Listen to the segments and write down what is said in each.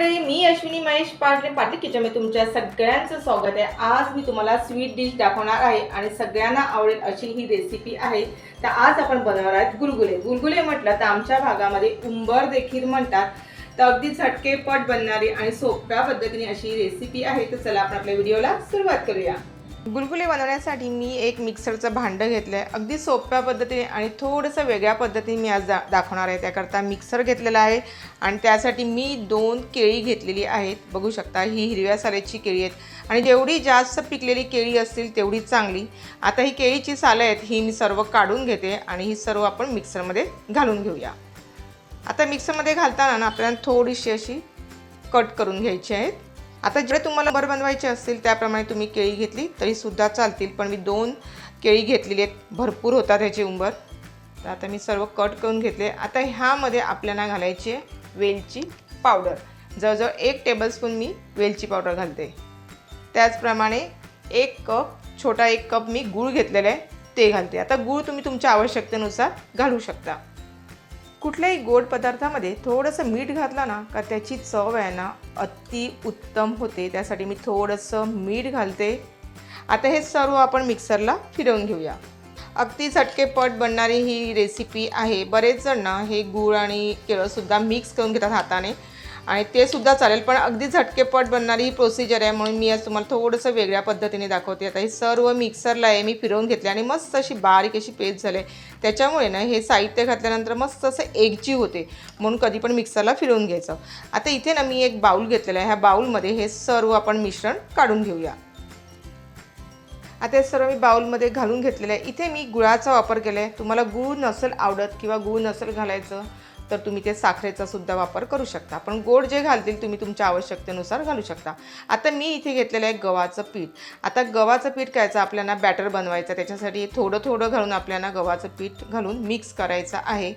मंडळी मी अश्विनी महेश पाटले पाटील किचनमध्ये तुमच्या सगळ्यांचं स्वागत आहे. आज मी तुम्हाला स्वीट डिश दाखवणार आहे आणि सगळ्यांना आवडेल अशी ही रेसिपी आहे. तर आज आपण बनवणार आहेत गुलगुले. गुलगुले म्हटलं तर आमच्या भागामध्ये उंबर देखील म्हणतात. तर अगदी झटकेपट बनणारी आणि सोप्या पद्धतीने अशी रेसिपी आहे. तर चला आपण आपल्या व्हिडिओला सुरुवात करूया. गुलगुले बनवण्यासाठी मी एक मिक्सरचं भांडं घेतलं आहे अगदी सोप्या पद्धतीने आणि थोडंसं वेगळ्या पद्धतीने मी आज दा दाखवणार आहे. त्याकरता मिक्सर घेतलेला आहे आणि त्यासाठी मी दोन केळी घेतलेली आहेत. बघू शकता ही हिरव्या साल्याची केळी आहेत. आणि जेवढी जास्त पिकलेली केळी असतील तेवढी चांगली. आता ही केळीची सालं आहेत ही मी सर्व काढून घेते आणि ही सर्व आपण मिक्सरमध्ये घालून घेऊया. आता मिक्सरमध्ये घालताना ना आपल्याला थोडीशी अशी कट करून घ्यायची आहेत. आता जे तुम्हाला बर बनवायचे असतील त्याप्रमाणे तुम्ही केळी घेतली तरी सुद्धा चालतील. पण मी दोन केळी घेतलेली आहेत. भरपूर होतात ह्याचे उंबर. तर आता मी सर्व कट करून घेतले. आता ह्यामध्ये आपल्याला घालायची आहे वेलची पावडर. जवळजवळ एक टेबलस्पून मी वेलची पावडर घालते. त्याचप्रमाणे एक कप छोटा एक कप मी गूळ घेतलेला आहे ते घालते. आता गूळ तुम्ही तुमच्या आवश्यकतेनुसार घालू शकता. कुठल्याही गोड पदार्थामध्ये थोडंसं मीठ घातलं ना का त्याची चव आहे ना अति उत्तम होते. त्यासाठी मी थोडंसं मीठ घालते. आता हे सर्व आपण मिक्सरला फिरवून घेऊया. अगदी झटकेपट बनणारी ही रेसिपी आहे. बरेच जण ना हे गूळ आणि केळंसुद्धा मिक्स करून घेतात हाताने. आणि ते सुद्धा चालेल पण अगदी झटकेपट बनणारी ही प्रोसिजर आहे म्हणून मी आज तुम्हाला थोडंसं वेगळ्या पद्धतीने दाखवते. आता हे सर्व मिक्सरला आहे मी फिरवून घेतले आणि मस्त अशी बारीक अशी पेस्ट झाली. त्याच्यामुळे ना हे साहित्य घातल्यानंतर मस्त असं एकजीव होते म्हणून कधी पण मिक्सरला फिरवून घ्यायचं. आता इथे ना मी एक बाऊल घेतलेला आहे. ह्या बाऊलमध्ये हे सर्व आपण मिश्रण काढून घेऊया. आता हे सर्व मी बाउलमध्ये घालून घेतलेलं आहे. इथे मी गुळाचा वापर केला आहे तुम्हाला गूळ नसेल आवडत किंवा गूळ नसेल घालायचं तर तुम्ही ते साखरेचा सुद्धा वापर करू शकता. पण गोड जे घालतील तुम्ही तुमच्या आवश्यकतेनुसार घालू शकता. आता मी इथे घेतलेलं आहे गव्हाचं पीठ. आता गव्हाचं पीठ कायचं आपल्याला बॅटर बनवायचं त्याच्यासाठी थोडं थोडं घालून आपल्याला गव्हाचं पीठ घालून मिक्स करायचं आहे.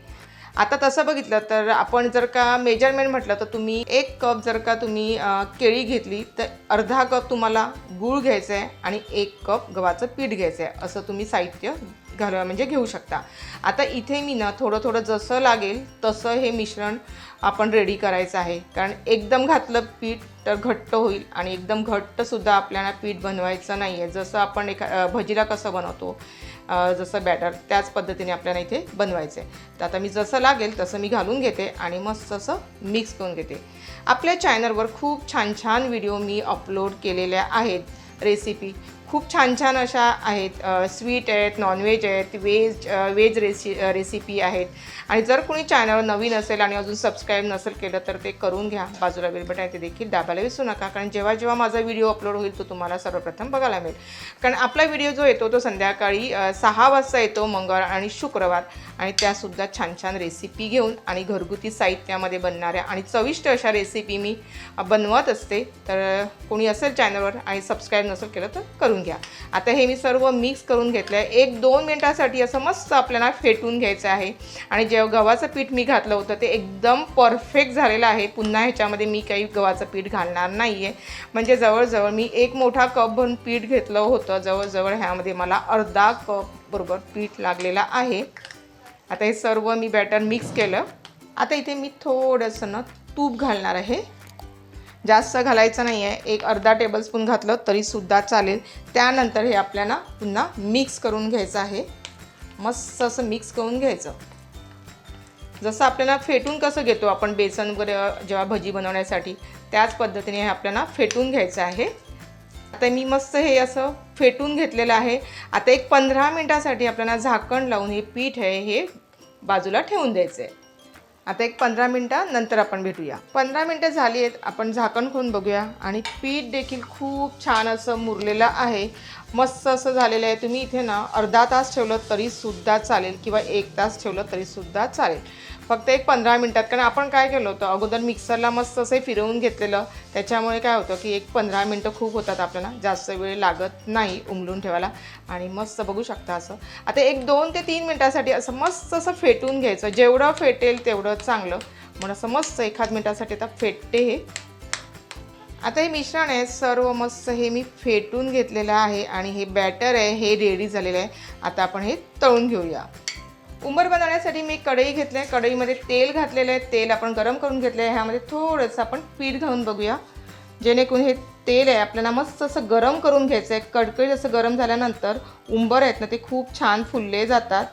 आता तसं बघितलं तर आपण जर का मेजरमेंट म्हटलं तर तुम्ही एक कप जर का तुम्ही केळी घेतली तर अर्धा कप तुम्हाला गूळ घ्यायचं आहे आणि एक कप गव्हाचं पीठ घ्यायचं आहे असं तुम्ही साहित्य घाल म्हणजे घेऊ शकता. आता इथे मी ना थोडं थोडं जसं लागेल तसं हे मिश्रण आपण रेडी करायचं आहे. कारण एकदम घातलं पीठ तर घट्ट होईल आणि एकदम घट्टसुद्धा आपल्याला पीठ बनवायचं नाही आहे जसं आपण एका भजीला कसं बनवतो जसं बॅटर त्याच पद्धतीने आपल्याला इथे बनवायचं आहे तर आता मी जसं लागेल तसं मी घालून घेते आणि मस्त असं मिक्स करून घेते. आपल्या चॅनलवर खूप छान छान व्हिडिओ मी अपलोड केलेल्या आहेत. रेसिपी खूप छान छान अशा आहेत स्वीट आहेत नॉनव्हेज आहेत व्हेज व्हेज रेसि रेसिपी आहेत. आणि जर कोणी चॅनल नवीन असेल आणि अजून सबस्क्राईब नसेल केलं तर ते करून घ्या बाजूला बेल बटन आहे ते देखील दाबायला विसरू नका. कारण जेव्हा जेव्हा माझा व्हिडिओ अपलोड होईल तो तुम्हाला सर्वप्रथम बघायला मिळेल. कारण आपला व्हिडिओ जो येतो तो संध्याकाळी सहा वाजता येतो मंगळवार आणि शुक्रवार. आणि त्यासुद्धा छान छान रेसिपी घेऊन आणि घरगुती साहित्यामध्ये बनणाऱ्या आणि चविष्ट अशा रेसिपी मी बनवत असते. तर कोणी असेल चॅनलवर आणि सबस्क्राईब नसेल केलं तर करून घ्या. आता हे मी सर्व मिक्स करून घेतलं आहे एक दोन मिनटासाठी असं मस्त आपल्याला फेटून घ्यायचं आहे. आणि जेव्हा गव्हाचं पीठ मी घातलं होतं ते एकदम परफेक्ट झालेलं आहे. पुन्हा ह्याच्यामध्ये मी काही गव्हाचं पीठ घालणार नाही आहे म्हणजे जवळजवळ मी एक मोठा कप भरून पीठ घेतलं होतं. जवळजवळ ह्यामध्ये मला अर्धा कप बरोबर पीठ लागलेला आहे. आता हे सर्व मी बॅटर मिक्स केलं. आता इथे मी थोडंसं ना तूप घालणार आहे. जास्त घालायचं नाही आहे एक अर्धा टेबलस्पून घातलं तरीसुद्धा चालेल. त्यानंतर हे आपल्याला पुन्हा मिक्स करून घ्यायचं आहे. मस्त असं मिक्स करून घ्यायचं. जसं आपल्याला फेटून कसं घेतो आपण बेसन वगैरे जेव्हा भजी बनवण्यासाठी त्याच पद्धतीने हे आपल्याला फेटून घ्यायचं आहे. आता मी मस्त हे असं फेटून घेतलेलं आहे. आता एक पंधरा मिनटासाठी आपल्याला झाकण लावून हे पीठ आहे हे बाजूला ठेवून द्यायचं आहे आता एक पंधरा मिनटानंतर आपण भेटूया. पंधरा मिनटं झाली आहेत आपण झाकण खोलून बघूया. आणि पीठ देखील खूप छान असं मुरलेलं आहे. मस्त असं झालेलं आहे. तुम्ही इथे ना अर्धा तास ठेवलं तरीसुद्धा चालेल किंवा एक तास ठेवलं तरीसुद्धा चालेल. फक्त एक पंधरा मिनटात. कारण आपण काय केलं होतं अगोदर मिक्सरला मस्त असं फिरवून घेतलेलं. त्याच्यामुळे काय होतं की एक पंधरा मिनटं खूप होतात आपल्याला. जास्त वेळ लागत नाही उमलून ठेवायला. आणि मस्त बघू शकता असं. आता एक दोन ते तीन मिनटासाठी असं मस्त असं फेटून घ्यायचं. जेवढं फेटेल तेवढं चांगलं. म्हणून असं मस्त एखाद मिनटासाठी आता फेटते हे. आता हे मिश्रण आहे सर्व मस्त हे मी फेटून घेतलेलं आहे आणि हे बॅटर आहे हे रेडी झालेलं आहे. आता आपण हे तळून घेऊया. उंबर बनवण्यासाठी मी कढई घेतली आहे. कढईमध्ये तेल घातलेलं आहे. तेल आपण गरम करून घेतलं आहे. ह्यामध्ये थोडंसं आपण पीठ घालून बघूया. जेणेकरून हे तेल आहे आपल्याला मस्त असं गरम करून घ्यायचं आहे. कडकडीत असं गरम झाल्यानंतर उंबर आहेत ना ते खूप छान फुलले जातात.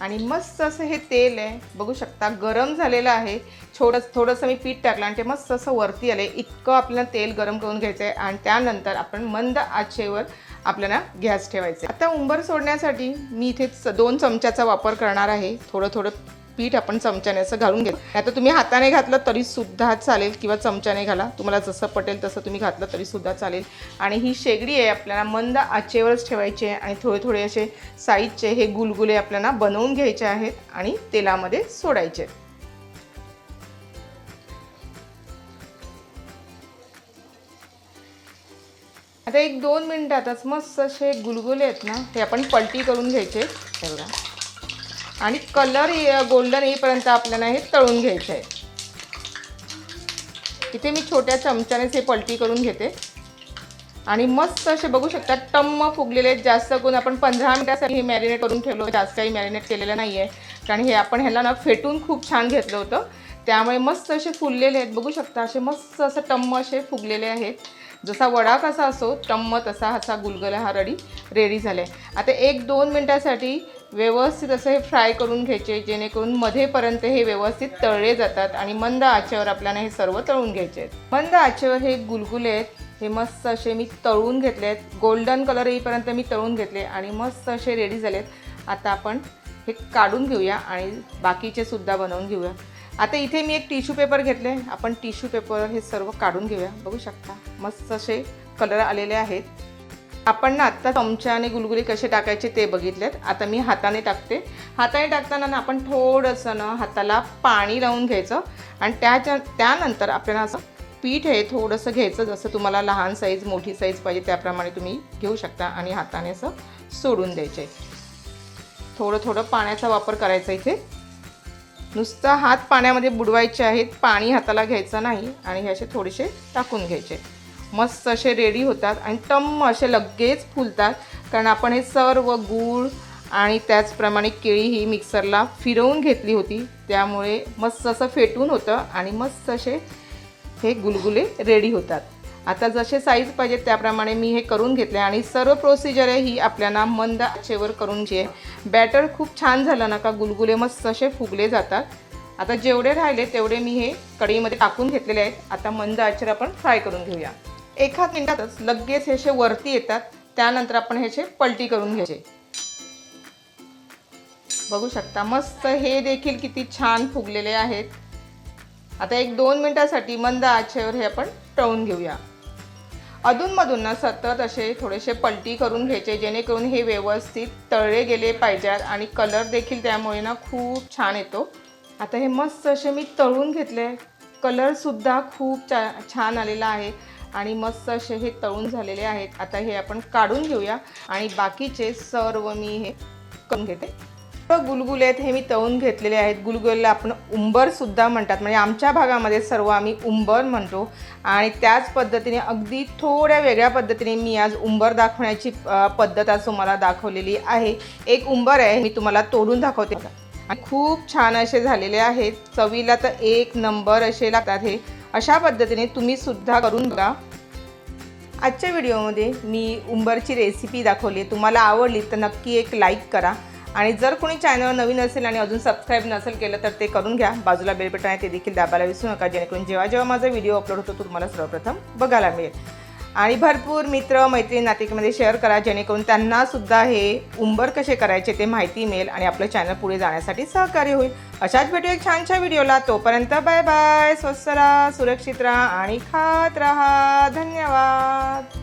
आणि मस्त असं हे तेल आहे. बघू शकता गरम झालेलं आहे. थोडं थोडंसं मी पीठ टाकलं आणि ते मस्त असं वरती आलं इतकं आपल्याला तेल गरम करून घ्यायचं आहे आणि त्यानंतर आपण मंद आचेवर आपल्याला गॅस ठेवायचं आहे आता उंबर सोडण्यासाठी मी इथे च- दोन चमच्याचा वापर करणार आहे. थोडं थोडं पीठ आपण चमच्याने असं घालून घेत आता तुम्ही हाताने घातलं तरी सुद्धा चालेल किंवा चमच्याने घाला. तुम्हाला जसं पटेल तसं तुम्ही घातलं तरी सुद्धा चालेल. आणि ही शेगडी आहे आपल्याला मंद आचेवरच ठेवायची आहे आणि थोडे थोडे असे साईजचे हे गुलगुले आपल्याला बनवून घ्यायचे आहेत आणि तेलामध्ये सोडायचे आहेत. आता एक दोन मिनटातच मस्त असे गुलगुले आहेत ना हे आपण पलटी करून घ्यायचे एवढा बघा. आणि कलर गोल्डन येईपर्यंत आपल्याला हे तळून घ्यायचं आहे. इथे मी छोट्या चमच्यानेच हे पलटी करून घेते. आणि मस्त असे बघू शकता टम्म फुगलेले आहेत. जास्त करून आपण पंधरा मिनिटासाठी हे मॅरिनेट करून ठेवलो जास्त काही मॅरिनेट केलेलं नाही आहे कारण हे आपण ह्याला ना फेटून खूप छान घेतलं होतं. त्यामुळे मस्त असे फुललेले आहेत. बघू शकता असे मस्त असं टम्म असे फुगलेले आहेत. जसा वडा कसा असो टम्म तसा असा गुलगुला हा रडी रेडी झाला आहे आता एक दोन मिनटासाठी व्यवस्थित असं हे फ्राय करून घ्यायचे जेणेकरून मध्येपर्यंत हे व्यवस्थित तळले जातात आणि मंद आचेवर आपल्याला हे सर्व तळून घ्यायचे आहेत. मंद आचेवर हे गुलगुले आहेत. हे मस्त असे मी तळून घेतले आहेत. गोल्डन कलर येईपर्यंत मी तळून घेतले आणि मस्त असे रेडी झालेत. आता आपण हे काढून घेऊया आणि बाकीचे सुद्धा बनवून घेऊया. आता इथे मी एक टिश्यू पेपर घेतले. आपण टिश्यू पेपर हे सर्व काढून घेऊया. बघू शकता. मस्त असे कलर आलेले आहेत. आपण ना आत्ता चमच्याने गुलगुले कसे टाकायचे ते बघितलेत. आता मी हाताने टाकते. हाताने टाकताना ना आपण थोडंसं ना हाताला पाणी लावून घ्यायचं आणि त्याच्या त्यानंतर आपल्याला असं पीठ हे थोडंसं घ्यायचं जसं तुम्हाला लहान साईज मोठी साईज पाहिजे त्याप्रमाणे तुम्ही घेऊ शकता आणि हाताने असं सोडून द्यायचे. थोडं थोडं पाण्याचा वापर करायचा इथे. नुसतं हात पाण्यामध्ये बुडवायचे आहेत पाणी हाताला घ्यायचं नाही आणि हे असे थोडेसे टाकून घ्यायचे. मस्त असे रेडी होतात आणि टम्म असे लगेच फुलतात. कारण आपण हे सर्व गूळ आणि त्याचप्रमाणे केळी ही मिक्सरला फिरवून घेतली होती. त्यामुळे मस्त असं फेटून होतं आणि मस्त असे हे गुलगुले रेडी होतात. आता जसे साईज पाहिजे त्याप्रमाणे मी हे करून घेतले आणि सर्व प्रोसिजर आहे ही आपल्याला मंद आचेवर करून जी आहे बॅटर खूप छान झालं ना का? गुलगुले मस्त असे फुगले जातात. आता जेवढे राहिले तेवढे मी हे कढईमध्ये टाकून घेतलेले आहेत. आता मंद आचेवर आपण फ्राय करून घेऊया. एखाद मिनिटातच लगेच हे वरती येतात त्यानंतर आपण ह्याचे पलटी करून घ्यायचे. बघू शकता मस्त हे देखील किती छान फुगलेले आहेत. आता एक दोन मिनिटासाठी मंद आचेवर हे आपण तळून घेऊया. अधूनमधून ना सतत असे थोडेसे पलटी करून घ्यायचे जेणेकरून हे व्यवस्थित तळले गेले पाहिजेत आणि कलर देखील त्यामुळे ना खूप छान येतो. आता हे मस्त असे मी तळून घेतले. कलरसुद्धा खूप छान आलेला आहे. आणि मस्त असे हे तळून झालेले आहेत. आता हे आपण काढून घेऊया. आणि बाकीचे सर्व मी हे करून घेते. गुलगुले आहेत हे मी तळून घेतलेले आहेत. गुलगुलेला आपण उंबरसुद्धा म्हणतात. म्हणजे आमच्या भागामध्ये सर्व आम्ही उंबर म्हणतो. आणि त्याच पद्धतीने अगदी थोड्या वेगळ्या पद्धतीने मी आज उंबर दाखवण्याची पद्धत आज तुम्हाला दाखवलेली आहे. एक उंबर आहे मी तुम्हाला तोडून दाखवते. आणि खूप छान असे झालेले आहेत. चवीला तर एक नंबर असे लागतात हे. अशा पद्धतीने तुम्ही सुद्धा करून बघा. आजच्या व्हिडिओमध्ये मी उंबरची रेसिपी दाखवली तुम्हाला आवडली तर नक्की एक लाईक करा. आणि जर कोणी चॅनल नवीन असेल आणि अजून सबस्क्राईब नसेल केलं तर ते करून घ्या. बाजूला बेल बटन आहे ते देखील दाबायला विसरू नका. जेणेकरून जेव्हा जेव्हा माझा व्हिडिओ अपलोड होतो तो तुम्हाला सर्वप्रथम बघायला मिळेल. आणि भरपूर मित्र मैत्रीण नातेमध्ये शेअर करा जेणेकरून त्यांना सुद्धा हे उंबर कसे करायचे ते माहिती मिळेल आणि आपलं चॅनल पुढे जाण्यासाठी सहकार्य होईल. अशाच भेटू एक छानशा व्हिडिओला तोपर्यंत बाय बाय स्वस्त राहा सुरक्षित राहा आणि खात राहा. धन्यवाद.